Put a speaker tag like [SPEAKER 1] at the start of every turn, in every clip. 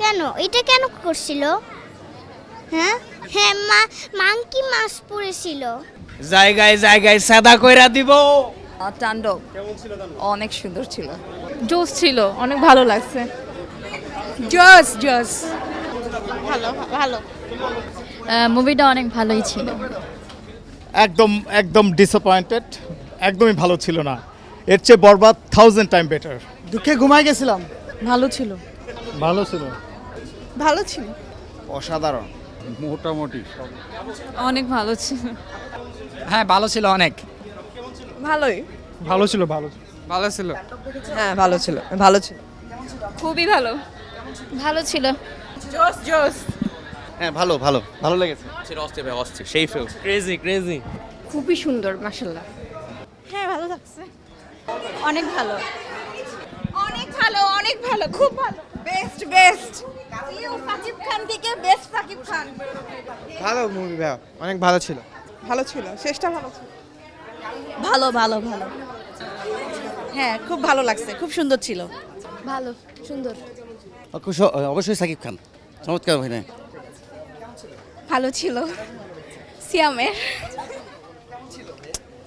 [SPEAKER 1] কেন? এটা কেন করছিল? হ্যাঁ? হ্যাঁ মা মাংকি মাছ পড়েছিল।
[SPEAKER 2] জায়গায় জায়গায় সাদা কইরা দিব।
[SPEAKER 3] তাণ্ডব অনেক সুন্দর ছিল।
[SPEAKER 4] জোস ছিল অনেক ভালো লাগছে।
[SPEAKER 3] জস জস।
[SPEAKER 4] ভালো ভালো।
[SPEAKER 5] মুভিটা অনেক ভালোই ছিল।
[SPEAKER 6] একদম একদম ডিসঅ্যাপয়েন্টেড একদমই ভালো ছিল না। এর চেয়ে বরবাদ থাউজেন্ড টাইম বেটার
[SPEAKER 7] দুঃখে ঘুমাই গেছিলাম
[SPEAKER 4] ভালো ছিল।
[SPEAKER 6] ভালো ছিল?
[SPEAKER 4] ভালো ছিল।
[SPEAKER 6] অসাধারণ।
[SPEAKER 8] মোটামুটি।
[SPEAKER 4] অনেক ভালো ছিল।
[SPEAKER 2] হ্যাঁ ভালো ছিল অনেক।
[SPEAKER 4] ভালোই।
[SPEAKER 6] ভালো ছিল ভালো
[SPEAKER 2] ভালো ছিল?
[SPEAKER 3] হ্যাঁ ভালো ছিল ভালো ছিল।
[SPEAKER 4] খুবই ভালো। ভালো ছিল।
[SPEAKER 3] জোস জোস
[SPEAKER 8] হ্যাঁ ভালো ভালো ভালো লেগেছে।
[SPEAKER 2] সেই ফিল ক্রেজি ক্রেজি
[SPEAKER 4] খুবই সুন্দর মাশাল্লাহ হ্যাঁ ভালো লাগছে। অনেক ভালো।
[SPEAKER 3] অনেক ভালো অনেক ভালো খুব ভালো। বেস্ট বেস্ট সাকিব খান থেকে বেস্ট সাকিব খান
[SPEAKER 7] ভালো মুভি ভাই অনেক ভালো ছিল।
[SPEAKER 3] ভালো ছিল শেষটা ভালো ছিল।
[SPEAKER 9] ভালো ভালো ভালো। হ্যাঁ খুব ভালো লাগছে খুব সুন্দর ছিল।
[SPEAKER 4] ভালো সুন্দর।
[SPEAKER 8] অবশ্যই সাকিব খান। চমৎকার অভিনয়।
[SPEAKER 4] ভালো ছিল। সিয়ামের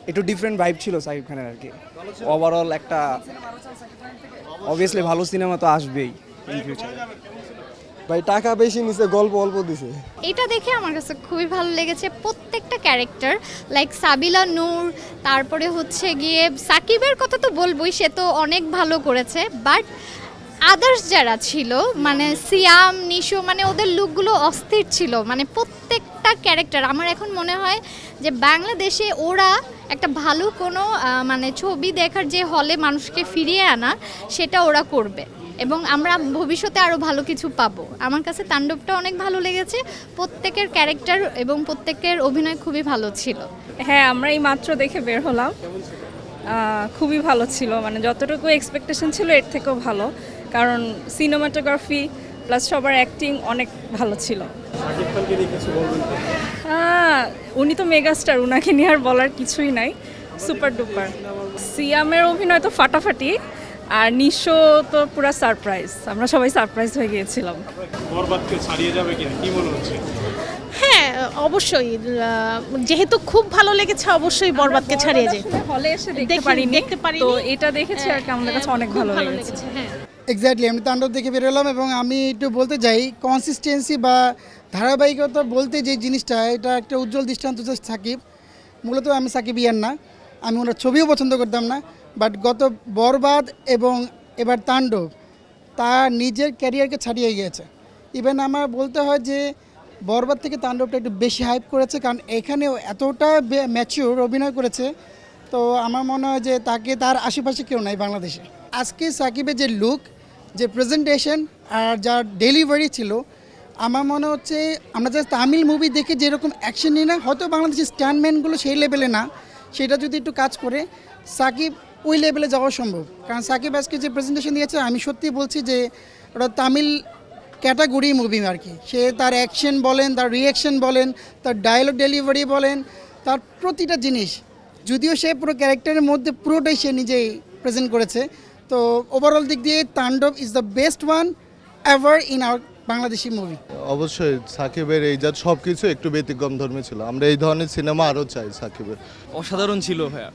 [SPEAKER 7] একটু ডিফারেন্ট ভাইব ছিল সাকিব খানের আর কি। ওভারঅল একটা অবভিয়াসলি ভালো সিনেমা তো আসবেই। ইন ফিউচারে ভাই টাকা বেশি নিছে গল্প অল্প দিছে।
[SPEAKER 10] এটা দেখে আমার কাছে খুবই ভালো লেগেছে প্রত্যেকটা ক্যারেক্টার লাইক সাবিলা নূর তারপরে হচ্ছে গিয়ে সাকিবের কথা তো বলবোই সে তো অনেক ভালো করেছে বাট আদার্স যারা ছিল মানে সিয়াম নিশো মানে ওদের লুকগুলো অস্থির ছিল মানে প্রত্যেকটা ক্যারেক্টার। আমার এখন মনে হয় যে বাংলাদেশে ওরা একটা ভালো কোনো মানে ছবি দেখার যে হলে মানুষকে ফিরিয়ে আনা সেটা ওরা করবে। এবং আমরা ভবিষ্যতে আরও ভালো কিছু পাবো। আমার কাছে তাণ্ডবটা অনেক ভালো লেগেছে। প্রত্যেকের ক্যারেক্টার এবং প্রত্যেকের অভিনয় খুবই ভালো ছিল।
[SPEAKER 4] হ্যাঁ আমরা এই মাত্র দেখে বের হলাম। খুবই ভালো ছিল। মানে যতটুকু এক্সপেকটেশন ছিল এর থেকেও ভালো। কারণ সিনেমাটোগ্রাফি প্লাস সবার অ্যাক্টিং অনেক ভালো ছিল। হ্যাঁ উনি তো মেগাস্টার উনাকে নিয়ে আর বলার কিছুই নাই। সুপার ডুপার সিয়ামের অভিনয় তো ফাটাফাটি। আর নিশো তো পুরো সারপ্রাইজ আমরা সবাই সারপ্রাইজ হয়ে গিয়েছিলাম।
[SPEAKER 6] বরবাদকে ছাড়িয়ে যাবে কিনা কি মনে হচ্ছে?
[SPEAKER 11] হ্যাঁ অবশ্যই যেহেতু খুব ভালো লেগেছে অবশ্যই বরবাদকে ছাড়িয়ে যায়
[SPEAKER 4] হলে এসে দেখতে
[SPEAKER 11] দেখি-
[SPEAKER 4] পারিনি।
[SPEAKER 11] দেখতে পারিনি।
[SPEAKER 4] তো এটা দেখেছি আর কি আমাদের কাছে অনেক ভালো লেগেছে।
[SPEAKER 11] হ্যাঁ।
[SPEAKER 7] এক্স্যাক্টলি আমি তাণ্ডব দেখে বেরোলাম এবং আমি একটু বলতে চাই কনসিস্টেন্সি বা ধারাবাহিকতা বলতে যে জিনিসটা এটা একটা উজ্জ্বল দৃষ্টান্ত সাকিব মূলত আমি সাকিব ইয়ান না। আমি ওনার ছবিও পছন্দ করতাম না। বাট গত বরবাদ এবং এবার তাণ্ডব তার নিজের ক্যারিয়ারকে ছাড়িয়ে গিয়েছে। ইভেন আমার বলতে হয় যে, বরবাদ থেকে তাণ্ডবটা একটু বেশি হাইপ করেছে, কারণ এখানেও এতটা ম্যাচিওর অভিনয় করেছে, তো আমার মনে হয় যে তাকে তার আশেপাশে কেউ নাই বাংলাদেশে। আজকে সাকিবের যে লুক যে প্রেজেন্টেশন আর যার ডেলিভারি ছিল, আমার মনে হচ্ছে আমরা যে তামিল মুভি দেখে যেরকম অ্যাকশন নিই না, হয়তো বাংলাদেশের স্ট্যান্ডম্যানগুলো সেই লেভেলে না। সেটা যদি একটু কাজ করে, সাকিব ওই লেভেলে যাওয়া সম্ভব। কারণ সাকিব আজকে যে প্রেজেন্টেশন দিয়েছে আমি সত্যি বলছি যে ওটা তামিল ক্যাটাগরি মুভি আর কি। সে তার অ্যাকশন বলেন তার রিয়াকশন বলেন তার ডায়লগ ডেলিভারি বলেন তার প্রতিটা জিনিস। যদিও সে পুরো ক্যারেক্টারের মধ্যে পুরোটাই সে নিজেই প্রেজেন্ট করেছে। তো ওভারঅল দিক দিয়ে Tandob is the best one ever in our Bangladeshi movie
[SPEAKER 12] অবশ্যই সাকিবের এই যা সব কিছু একটু ব্যতিক্রম ধর্মী ছিল। আমরা এই ধরনের সিনেমা আরও চাই সাকিবের।
[SPEAKER 2] অসাধারণ ছিল ভাইয়া।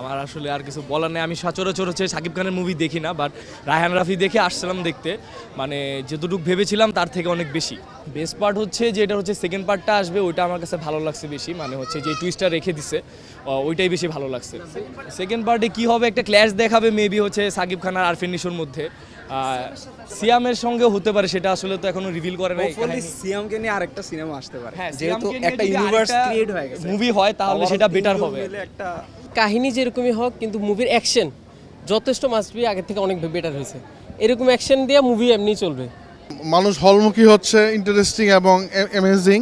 [SPEAKER 2] আমার আসলে আর কিছু বলার নেই। আমি সচরাচর হচ্ছে সাকিব খানের মুভি দেখি না বাট রায়হান রাফি দেখে আসছিলাম দেখতে। মানে যতটুকু ভেবেছিলাম তার থেকে অনেক বেশি। বেস্ট পার্ট হচ্ছে যে এটা হচ্ছে সেকেন্ড পার্টটা আসবে ওইটা আমার কাছে ভালো লাগছে বেশি। মানে হচ্ছে যে টুইস্টটা রেখে দিছে ওইটাই বেশি ভালো লাগছে। সেকেন্ড পার্টে কি হবে একটা ক্ল্যাশ দেখাবে মেবি হচ্ছে সাকিব খান আর আরফিন নিশোর মধ্যে। সিয়ামের সঙ্গে হতে পারে সেটা আসলে তো এখনও রিভিল করে নাই
[SPEAKER 7] সিএমকে নিয়ে আরেকটা সিনেমা আসতে পারে।
[SPEAKER 2] হ্যাঁ
[SPEAKER 7] যেহেতু একটা ইউনিভার্স ক্রিয়েট হয়ে গেছে।
[SPEAKER 2] মুভি হয় তাহলে সেটা বেটার হবে।
[SPEAKER 7] একটা
[SPEAKER 9] কাহিনী যেরকমই হোক, কিন্তু মুভির অ্যাকশন যথেষ্ট মাস্ট বি আগের থেকে অনেক বেটার হয়েছে। এরকম অ্যাকশন দিয়ে মুভি এমনি চলবে।
[SPEAKER 12] মানুষ হলমুখী হচ্ছে ইন্টারেস্টিং এবং অ্যামেজিং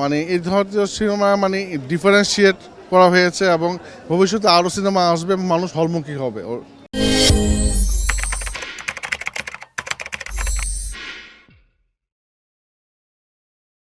[SPEAKER 12] মানে এই ধরনের সিনেমা মানে ডিফারেন্সিয়েট করা হয়েছে এবং ভবিষ্যতে আরও সিনেমা আসবে, মানুষ হলমুখী হবে।